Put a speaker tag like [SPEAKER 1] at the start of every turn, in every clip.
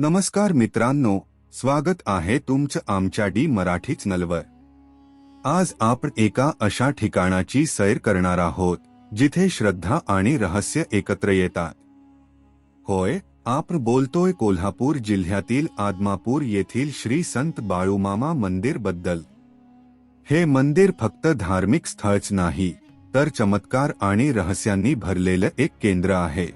[SPEAKER 1] नमस्कार मित्रांनो स्वागत आहे तुमचं आमच्या डी मराठी चॅनलवर आज आपण एका अशा ठिकाणाची सैर करणार आहोत जिथे श्रद्धा आणि रहस्य एकत्र येतात. होय आपण बोलतोय कोल्हापूर जिल्ह्यातील आदमापूर येथील श्री संत बाळूमामा मंदिरबद्दल. हे मंदिर फक्त धार्मिक स्थळच नाही तर चमत्कार आणि रहस्यांनी भरलेलं एक केंद्र आहे.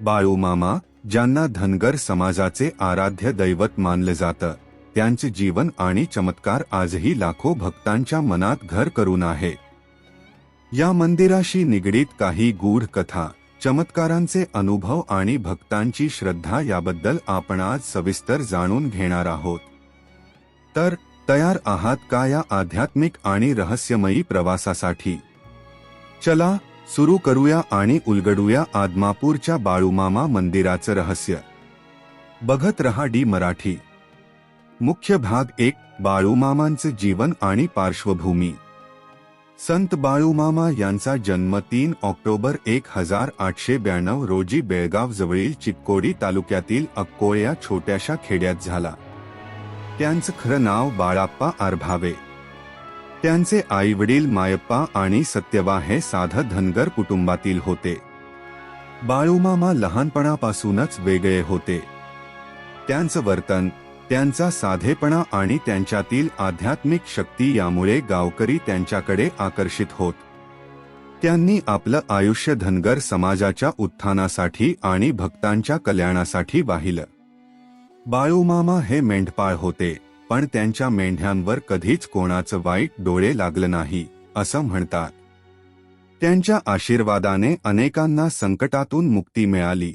[SPEAKER 1] बाळूमामा ज्यांना धनगर समाजाचे आराध्य दैवत मानलं जातं त्यांचे जीवन आणि चमत्कार आजही लाखो भक्तांच्या मनात घर करून आहे. या मंदिराशी निगडीत काही गूढ कथा चमत्कारांचे अनुभव आणि भक्तांची श्रद्धा याबद्दल आपण आज सविस्तर जाणून घेणार आहोत. तर तयार आहात का या आध्यात्मिक आणि रहस्यमयी प्रवासासाठी? चला सुरू करूया आणि उलगडूया आदमापूरच्या बाळूमामा मंदिराचं रहस्य. बघत रहा डी मराठी. मुख्य भाग एक बाळूमामांचं जीवन आणि पार्श्वभूमी. संत बाळूमामा यांचा जन्म तीन ऑक्टोबर एक हजार आठशे ब्याण्णव रोजी बेळगाव जवळील चिक्कोडी तालुक्यातील अक्कोळ या छोट्याशा खेड्यात झाला. त्यांचं खरं नाव बाळाप्पा आरभावे. त्यांचे आई वडील मायप्पा आणि सत्यवा हे साध धनगर कुटुंबातील होते. बाळूमामा लहानपणापासूनच वेगळे होते. त्यांचं वर्तन त्यांचा साधेपणा आणि त्यांच्यातील आध्यात्मिक शक्ती यामुळे गावकरी त्यांच्याकडे आकर्षित होत. त्यांनी आपलं आयुष्य धनगर समाजाच्या उत्थानासाठी आणि भक्तांच्या कल्याणासाठी वाहिलं. बाळूमामा हे मेंढपाळ होते. पण त्यांच्या मेंढ्यांवर कधीच कोणाचं वाईट डोळे लागलं नाही असं म्हणतात. त्यांच्या आशीर्वादाने अनेकांना संकटातून मुक्ती मिळाली.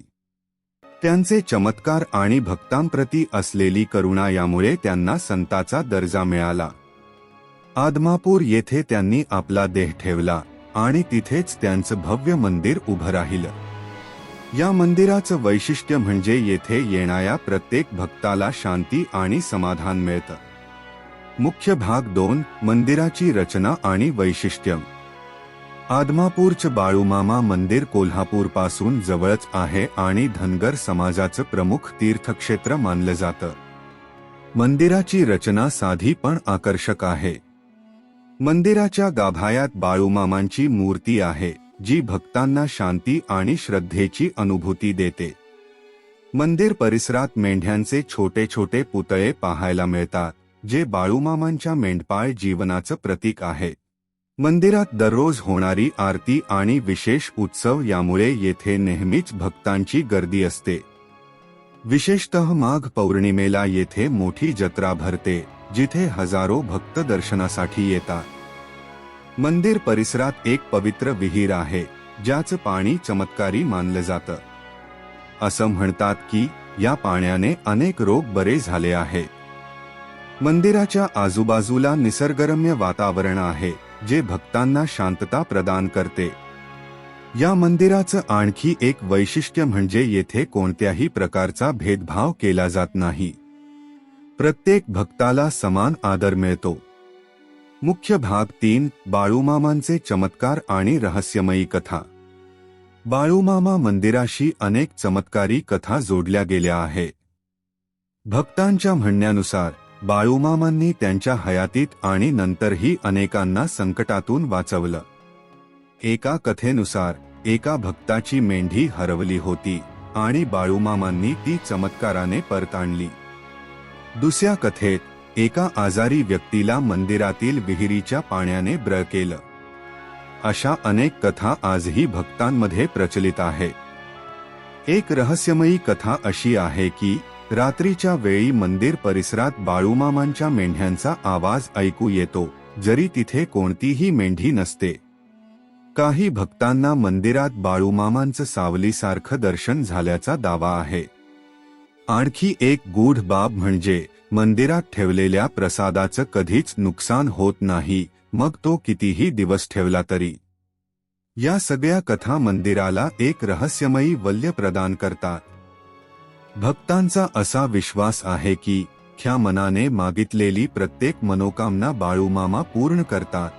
[SPEAKER 1] त्यांचे चमत्कार आणि भक्तांप्रती असलेली करुणा यामुळे त्यांना संताचा दर्जा मिळाला. आदमापूर येथे त्यांनी आपला देह ठेवला आणि तिथेच त्यांचं भव्य मंदिर उभं राहिलं. या मंदिराचं वैशिष्ट्य म्हणजे येथे येणाऱ्या प्रत्येक भक्ताला शांती आणि समाधान मिळतं. मुख्य भाग दोन मंदिराची रचना आणि वैशिष्ट्य. आदमापूरचं बाळूमामा मंदिर कोल्हापूरपासून जवळच आहे आणि धनगर समाजाचं प्रमुख तीर्थक्षेत्र मानलं जातं. मंदिराची रचना साधी पण आकर्षक आहे. मंदिराच्या गाभायात बाळूमामांची मूर्ती आहे. जी भक्तांना शांती आणि श्रद्धेची अनुभूती देते. मंदिर परिसरात मेंढ्यांचे छोटे छोटे पुतळे पाहायला मिळतात जे बाळूमामांच्या मेंढपाळ जीवनाचं प्रतीक आहे. मंदिरात दररोज होणारी आरती आणि विशेष उत्सव यामुळे येथे नेहमीच भक्तांची गर्दी असते. विशेषतः माघ पौर्णिमेला येथे मोठी जत्रा भरते जिथे हजारो भक्त दर्शनासाठी येतात. मंदिर परिसरात एक पवित्र विहीर आहे ज्याचं पाणी चमत्कारी मानलं जातं. असं म्हणतात की या पाण्याने अनेक रोग बरे झाले आहेत. मंदिराच्या आजूबाजूला निसर्गरम्य वातावरण आहे जे भक्तांना शांतता प्रदान करते. या मंदिराचं आणखी एक वैशिष्ट्य म्हणजे येथे कोणत्याही प्रकारचा भेदभाव केला जात नाही. प्रत्येक भक्ताला समान आदर मिळतो. मुख्य भाग तीन बाळूमामांचे चमत्कार आणि रहस्यमयी कथा. बाळूमामा मंदिराशी अनेक चमत्कारी कथा जोडल्या गेल्या आहेत भक्तांच्या म्हणण्यानुसार बाळूमामांनी त्यांच्या हयातीत आणि नंतरही अनेकांना संकटातून वाचवलं. एका कथेनुसार एका भक्ताची मेंढी हरवली होती आणि बाळूमामांनी ती चमत्काराने परत आणली दुसऱ्या कथेत एका आजारी व्यक्तीला मंदिरातील विहिरीच्या पाण्याने ब्र केलं. अशा अनेक कथा आजही भक्तांमध्ये प्रचलित आहेत एक रहस्यमयी कथा अशी आहे की रात्रीच्या वेळी मंदिर परिसरात बाळूमामांच्या मेंढ्यांचा आवाज ऐकू येतो जरी तिथे कोणतीही मेंढी नसते. काही भक्तांना मंदिरात बाळूमामांचं सावलीसारखं दर्शन झाल्याचा दावा आहे. आणखी एक गूढ बाब म्हणजे मंदिरात ठेवलेल्या प्रसादाचं कधीच नुकसान होत नाही मग तो कितीही दिवस ठेवला तरी. या सगळ्या कथा मंदिराला एक रहस्यमयी वल्य प्रदान करतात. भक्तांचा असा विश्वास आहे की ख्या मनाने मागितलेली प्रत्येक मनोकामना बाळूमामा पूर्ण करतात.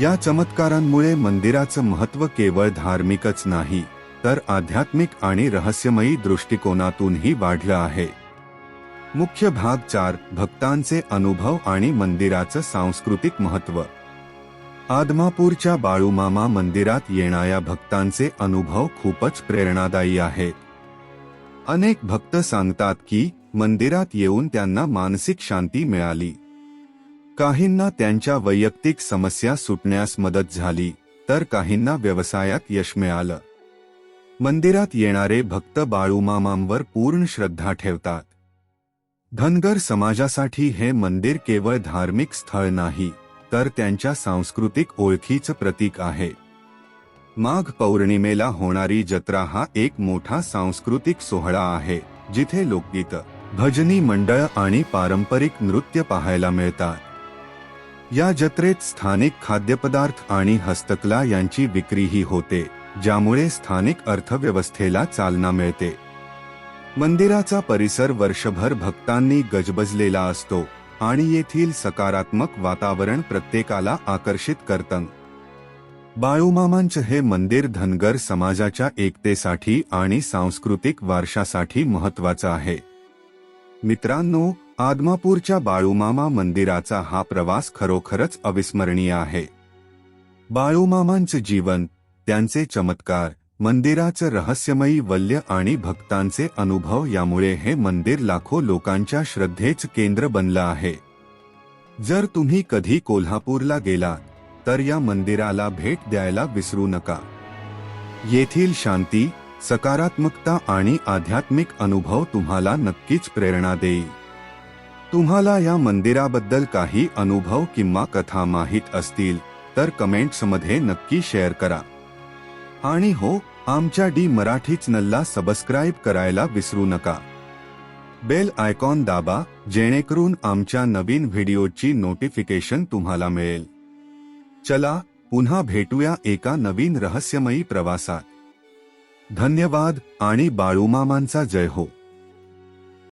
[SPEAKER 1] या चमत्कारांमुळे मंदिराचं महत्त्व केवळ धार्मिकच नाही तर आध्यात्मिक आणि रहस्यमयी दृष्टिकोनातूनही वाढलं आहे. मुख्य भाग चार भक्तांचे अनुभव आणि मंदिराचं सांस्कृतिक महत्त्व. आदमापूरच्या बाळूमामा मंदिरात येणाऱ्या भक्तांचे अनुभव खूपच प्रेरणादायी आहेत अनेक भक्त सांगतात की मंदिरात येऊन त्यांना मानसिक शांती मिळाली. काहींना त्यांच्या वैयक्तिक समस्या सुटण्यास मदत झाली तर काहींना व्यवसायात यश मिळालं. मंदिरात येणारे भक्त बाळूमामांवर पूर्ण श्रद्धा ठेवतात. धनगर समाजासाठी हे मंदिर केवळ धार्मिक स्थळ नाही तर त्यांच्या सांस्कृतिक ओळखीचं प्रतीक आहे. माघ पौर्णिमेला होणारी जत्रा हा एक मोठा सांस्कृतिक सोहळा आहे जिथे लोकगीत भजनी मंडळ आणि पारंपरिक नृत्य पाहायला मिळतात. या जत्रेत स्थानिक खाद्यपदार्थ आणि हस्तकला यांची विक्रीही होते ज्यामुळे स्थानिक अर्थव्यवस्थेला चालना मिळते. मंदिराचा परिसर वर्षभर भक्तांनी गजबजलेला असतो आणि येथील सकारात्मक वातावरण प्रत्येकाला आकर्षित करतं. बाळूमामांचं हे मंदिर धनगर समाजाच्या एकतेसाठी आणि सांस्कृतिक वारशासाठी महत्वाचं आहे. मित्रांनो आदमापूरच्या बाळूमामा मंदिराचा हा प्रवास खरोखरच अविस्मरणीय आहे. बाळूमामांचं जीवन त्यांचे चमत्कार मंदिराचं रहस्यमयी वल्य आणि भक्तांचे अनुभव यामुळे हे मंदिर लाखो लोकांच्या श्रद्धेचं केंद्र बनलं आहे. जर तुम्ही कधी कोल्हापूरला गेलात तर या मंदिराला भेट द्यायला विसरू नका. येथील शांती सकारात्मकता आणि आध्यात्मिक अनुभव तुम्हाला नक्कीच प्रेरणा देईल. तुम्हाला या मंदिराबद्दल काही अनुभव किंवा कथा माहीत असतील तर कमेंट्समध्ये नक्की शेअर करा. आणि हो आमच्या डी मराठी चॅनलला सबस्क्राईब करायला विसरू नका. बेल आयकॉन दाबा जेणेकरून आमच्या नवीन व्हिडिओची नोटिफिकेशन तुम्हाला मिळेल. चला पुन्हा भेटूया एका नवीन रहस्यमयी प्रवासात. धन्यवाद आणि बाळूमामांचा जय हो.